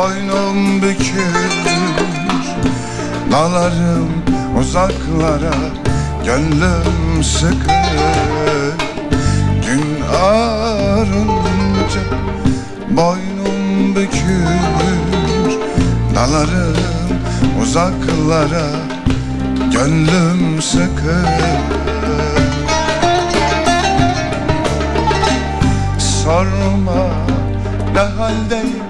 boynum bükülür Dalarım uzaklara gönlüm sıkılır Gün ağrınca boynum bükülür Dalarım uzaklara gönlüm sıkılır Sorma ne haldeyim?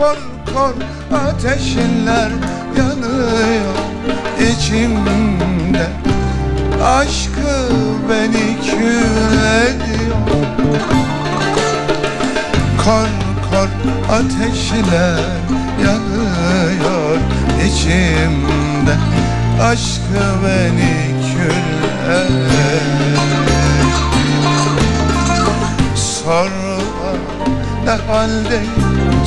kor kor ateşler yanıyor içimde. Aşkı beni kül ediyor. Kor kor ateşler yanıyor içimde. Aşkı beni kül ediyor. Sorma ne haldeyim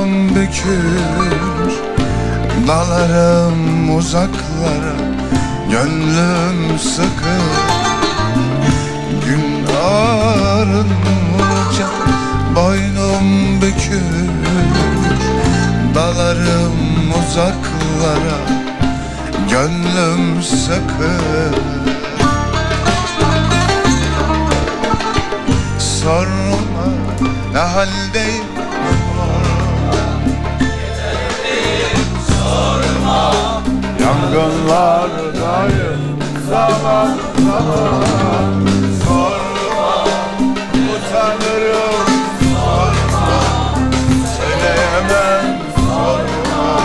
boynum bükür Dalarım uzaklara gönlüm sıkır Gün ağarınca boynum bükür Dalarım uzaklara gönlüm sıkır Sorma ne haldeyim Yangınlardayım zaman zaman. Sorma utanırım Sorma. Söyleyemem Sorma.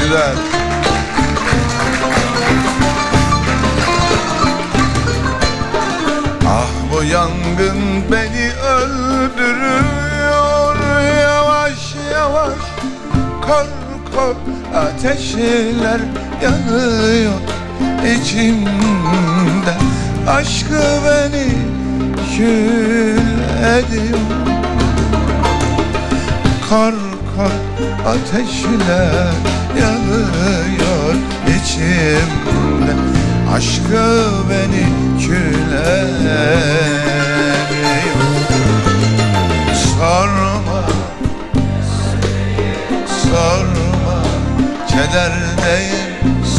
Güzel. Ah bu yangın beni öldürüyor kor kor ateşler yanıyor içimde. Aşkı beni kül ediyor Kor kor ateşler yanıyor içimde. Aşkı beni kül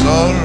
sorma